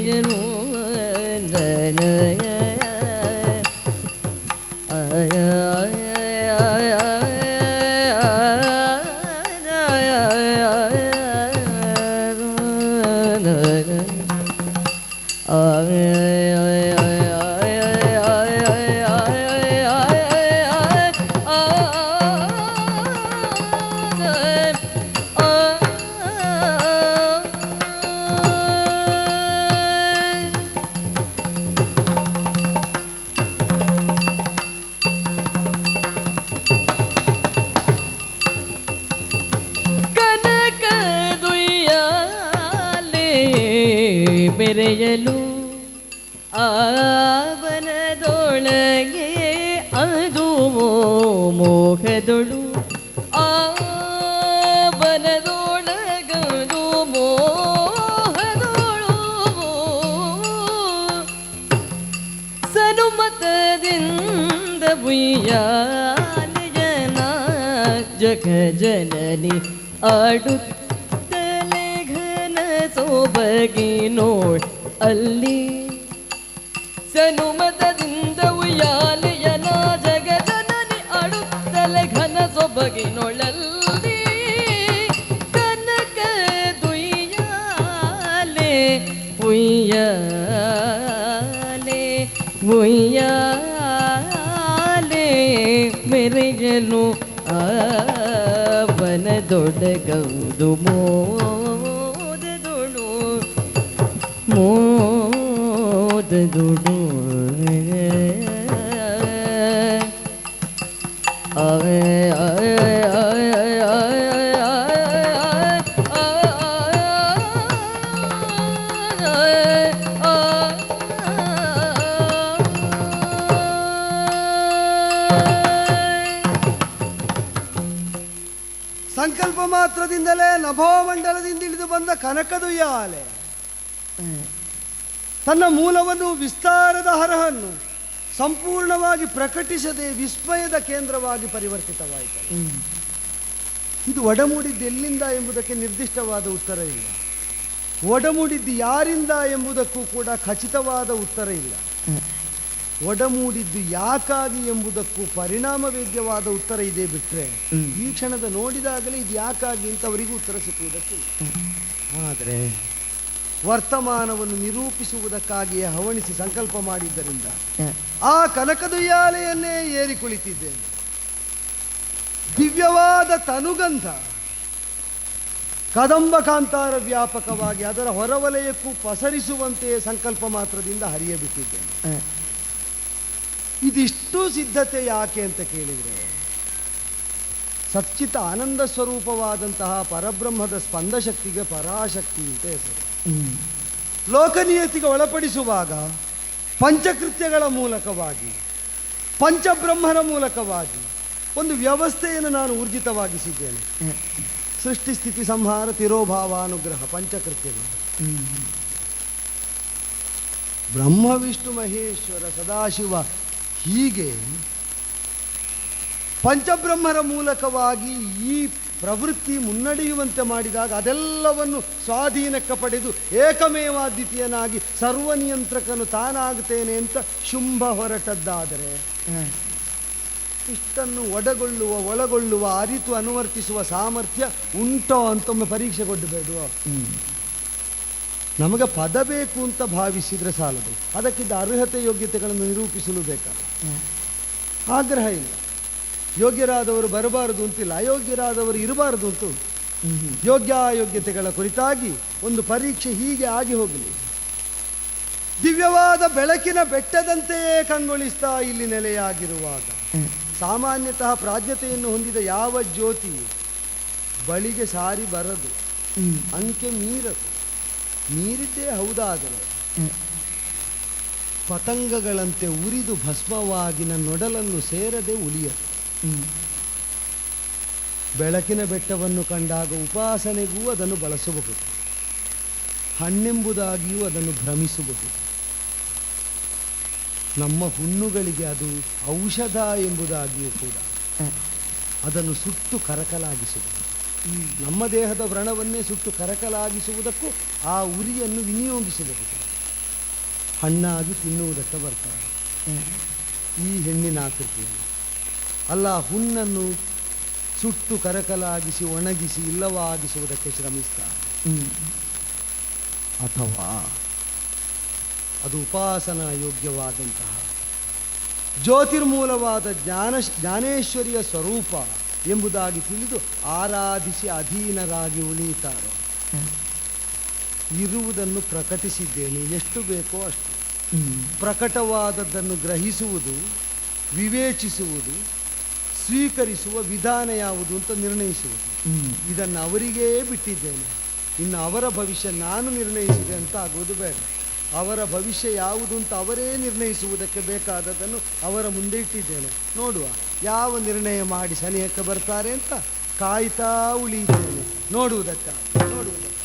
na na na ಮೆರೆಯಲು ಆವನದೊಳಗೆ ಅದು ಮೋಹದೊಳು. ಆವನದೊಳಗದು ಮೋಹದೊಳು ಸನುಮತದಿಂದ ಬುಯ್ಯಾಲಯನ ಜಗ ಜನನಿ ಆಡುತ್ತಲೇ ಘನ ಸೋಬಗಿ ನೋಡ್ ಅಲ್ಲಿ ಸನುಮತದಿಂದ ಉಯಾಲಿಯ ಜಗದನನಿ ಅಡುತ್ತಲೆ ಘನ ಸೊಬಗಿ ನೋಳಲ್ಲಿ ಕನಕ ದುಯ್ಯಾಲೆ ಉಯ್ಯಾಲೆ ಉಯ್ಯಾಲೆ ಮೆರೆಯಲು ಗೌದು ಮೋದದೊಳು ಸಂಕಲ್ಪ ಮಾತ್ರದಿಂದಲೇ ನಭೋಮಂಡಲದಿಂದ ಇಳಿದು ಬಂದ ಕನಕದುಯ್ಯಾಲೆ. ತನ್ನ ಮೂಲವನ್ನು, ವಿಸ್ತಾರದ ಹರಹನ್ನು ಸಂಪೂರ್ಣವಾಗಿ ಪ್ರಕಟಿಸದೆ ವಿಸ್ಮಯದ ಕೇಂದ್ರವಾಗಿ ಪರಿವರ್ತಿತವಾಯಿತು. ಇದು ಒಡಮೂಡಿದ್ದು ಎಲ್ಲಿಂದ ಎಂಬುದಕ್ಕೆ ನಿರ್ದಿಷ್ಟವಾದ ಉತ್ತರ ಇಲ್ಲ. ಒಡಮೂಡಿದ್ದು ಯಾರಿಂದ ಎಂಬುದಕ್ಕೂ ಕೂಡ ಖಚಿತವಾದ ಉತ್ತರ ಇಲ್ಲ. ಒಡಮೂಡಿದ್ದು ಯಾಕಾಗಿ ಎಂಬುದಕ್ಕೂ ಪರಿಣಾಮ ವೇದ್ಯವಾದ ಉತ್ತರ ಇದೆ ಬಿಟ್ಟರೆ ಈ ಕ್ಷಣದ ನೋಡಿದಾಗಲೇ ಇದು ಯಾಕಾಗಿ ಅಂತ ಅವರಿಗೂ ಉತ್ತರ ಸಿಕ್ಕುವುದಕ್ಕೆ ಆದರೆ ವರ್ತಮಾನವನ್ನು ನಿರೂಪಿಸುವುದಕ್ಕಾಗಿಯೇ ಹವಣಿಸಿ ಸಂಕಲ್ಪ ಮಾಡಿದ್ದರಿಂದ ಆ ಕನಕದುಯ್ಯಾಲೆಯನ್ನೇ ಏರಿ ಕುಳಿತಿದ್ದೇನೆ. ದಿವ್ಯವಾದ ತನುಗಂಧ ಕದಂಬ ಕಾಂತಾರ ವ್ಯಾಪಕವಾಗಿ ಅದರ ಹೊರವಲಯಕ್ಕೂ ಪಸರಿಸುವಂತೆ ಸಂಕಲ್ಪ ಮಾತ್ರದಿಂದ ಹರಿಯಬಿಟ್ಟಿದ್ದೇನೆ. ಇದಿಷ್ಟು ಸಿದ್ಧತೆ ಯಾಕೆ ಅಂತ ಕೇಳಿದರೆ ಸಚ್ಚಿತ ಆನಂದ ಸ್ವರೂಪವಾದಂತಹ ಪರಬ್ರಹ್ಮದ ಸ್ಪಂದಶಕ್ತಿಗೆ ಪರಾಶಕ್ತಿ ಅಂತ ಹೆಸರು. ಲೋಕನಿಯತಿಗೆ ಒಳಪಡಿಸುವಾಗ ಪಂಚಕೃತ್ಯಗಳ ಮೂಲಕವಾಗಿ ಪಂಚಬ್ರಹ್ಮರ ಮೂಲಕವಾಗಿ ಒಂದು ವ್ಯವಸ್ಥೆಯನ್ನು ನಾನು ಊರ್ಜಿತವಾಗಿಸಿದ್ದೇನೆ. ಸೃಷ್ಟಿ, ಸ್ಥಿತಿ, ಸಂಹಾರ ತಿರೋಭಾವಾನುಗ್ರಹ ಪಂಚಕೃತ್ಯಗಳು. ಬ್ರಹ್ಮ ವಿಷ್ಣು ಮಹೇಶ್ವರ ಸದಾಶಿವ ಹೀಗೆ ಪಂಚಬ್ರಹ್ಮರ ಮೂಲಕವಾಗಿ ಈ ಪ್ರವೃತ್ತಿ ಮುನ್ನಡೆಯುವಂತೆ ಮಾಡಿದಾಗ ಅದೆಲ್ಲವನ್ನು ಸ್ವಾಧೀನಕ್ಕೆ ಪಡೆದು ಏಕಮೇವಾದ್ವಿತೀಯನಾಗಿ ಸರ್ವನಿಯಂತ್ರಕನು ತಾನಾಗುತ್ತೇನೆ ಅಂತ ಶುಂಭ ಹೊರಟದ್ದಾದರೆ. ಇಷ್ಟನ್ನು ಒಡಗೊಳ್ಳುವ ಒಳಗೊಳ್ಳುವ ಅರಿತು ಅನುವರ್ತಿಸುವ ಸಾಮರ್ಥ್ಯ ಉಂಟೋ ಅಂತೊಮ್ಮೆ ಪರೀಕ್ಷೆ ಕೊಡಬೇಡುವ ನಮಗೆ ಪದ ಬೇಕು ಅಂತ ಭಾವಿಸಿದರೆ ಸಾಲದು. ಅದಕ್ಕಿದ್ದ ಅರ್ಹತೆ ಯೋಗ್ಯತೆಗಳನ್ನು ನಿರೂಪಿಸಲು ಬೇಕಾದ. ಆಗ್ರಹ ಇಲ್ಲ. ಯೋಗ್ಯರಾದವರು ಬರಬಾರದು ಅಂತಿಲ್ಲ ಅಯೋಗ್ಯರಾದವರು ಇರಬಾರದು ಅಂತ ಯೋಗ್ಯ ಅಯೋಗ್ಯತೆಗಳ ಕುರಿತಾಗಿ ಒಂದು ಪರೀಕ್ಷೆ ಹೀಗೆ ಆಗಿ ಹೋಗಲಿ. ದಿವ್ಯವಾದ ಬೆಳಕಿನ ಬೆಟ್ಟದಂತೆಯೇ ಕಂಗೊಳಿಸ್ತಾ ಇಲ್ಲಿ ನೆಲೆಯಾಗಿರುವಾಗ ಸಾಮಾನ್ಯತಃ ಪ್ರಾಜ್ಞತೆಯನ್ನು ಹೊಂದಿದ ಯಾವ ಜ್ಯೋತಿ ಬಳಿಗೆ ಸಾರಿ ಬರದು ಅಂಕೆ ಮೀರದು ಮೀರಿದ್ದೇ ಹೌದಾದರೆ ಪತಂಗಗಳಂತೆ ಉರಿದು ಭಸ್ಮವಾಗಿ ನನ್ನೊಡಲನ್ನು ಸೇರದೆ ಉಳಿಯದು. ಬೆಳಕಿನ ಬೆಟ್ಟವನ್ನು ಕಂಡಾಗ ಉಪಾಸನೆಗೂ ಅದನ್ನು ಬಳಸಬಹುದು. ಹಣ್ಣೆಂಬುದಾಗಿಯೂ ಅದನ್ನು ಭ್ರಮಿಸಬಹುದು. ನಮ್ಮ ಹುಣ್ಣುಗಳಿಗೆ ಅದು ಔಷಧ ಎಂಬುದಾಗಿಯೂ ಕೂಡ ಅದನ್ನು ಸುಟ್ಟು ಕರಕಲಾಗಿಸುವುದು. ನಮ್ಮ ದೇಹದ ವ್ರಣವನ್ನೇ ಸುಟ್ಟು ಕರಕಲಾಗಿಸುವುದಕ್ಕೂ ಆ ಉರಿಯನ್ನು ವಿನಿಯೋಗಿಸಬಹುದು. ಹಣ್ಣಾಗಿ ತಿನ್ನುವುದಕ್ಕೆ ಬರ್ತಾರೆ ಈ ಹೆಣ್ಣಿನ ಆಕೃತಿಯಲ್ಲಿ. ಅಲ್ಲ ಹುಣ್ಣನ್ನು ಸುಟ್ಟು ಕರಕಲಾಗಿಸಿ ಒಣಗಿಸಿ ಇಲ್ಲವಾಗಿಸುವುದಕ್ಕೆ ಶ್ರಮಿಸ್ತಾರೆ ಅಥವಾ ಅದು ಉಪಾಸನಾ ಯೋಗ್ಯವಾದಂತಹ ಜ್ಯೋತಿರ್ಮೂಲವಾದ ಜ್ಞಾನ ಜ್ಞಾನೇಶ್ವರಿಯ ಸ್ವರೂಪ ಎಂಬುದಾಗಿ ತಿಳಿದು ಆರಾಧಿಸಿ ಅಧೀನರಾಗಿ ಉಳಿಯುತ್ತಾರೆ. ಇರುವುದನ್ನು ಪ್ರಕಟಿಸಿದ್ದೇನೆ ಎಷ್ಟು ಬೇಕೋ ಅಷ್ಟು. ಪ್ರಕಟವಾದದ್ದನ್ನು ಗ್ರಹಿಸುವುದು ವಿವೇಚಿಸುವುದು ಸ್ವೀಕರಿಸುವ ವಿಧಾನ ಯಾವುದು ಅಂತ ನಿರ್ಣಯಿಸುವುದು. ಇದನ್ನು ಅವರಿಗೇ ಬಿಟ್ಟಿದ್ದೇನೆ. ಇನ್ನು ಅವರ ಭವಿಷ್ಯ ನಾನು ನಿರ್ಣಯಿಸಿದೆ ಅಂತ ಆಗೋದು ಬೇಡ. ಅವರ ಭವಿಷ್ಯ ಯಾವುದು ಅಂತ ಅವರೇ ನಿರ್ಣಯಿಸುವುದಕ್ಕೆ ಬೇಕಾದದನ್ನು ಅವರ ಮುಂದೆ ಇಟ್ಟಿದ್ದೇನೆ. ನೋಡುವ ಯಾವ ನಿರ್ಣಯ ಮಾಡಿ ಸನಿಹಕ್ಕೆ ಬರ್ತಾರೆ ಅಂತ ಕಾಯ್ತಾ ಉಳಿಯುತ್ತೇನೆ. ನೋಡುವುದಕ್ಕ, ನೋಡುವುದಕ್ಕೆ.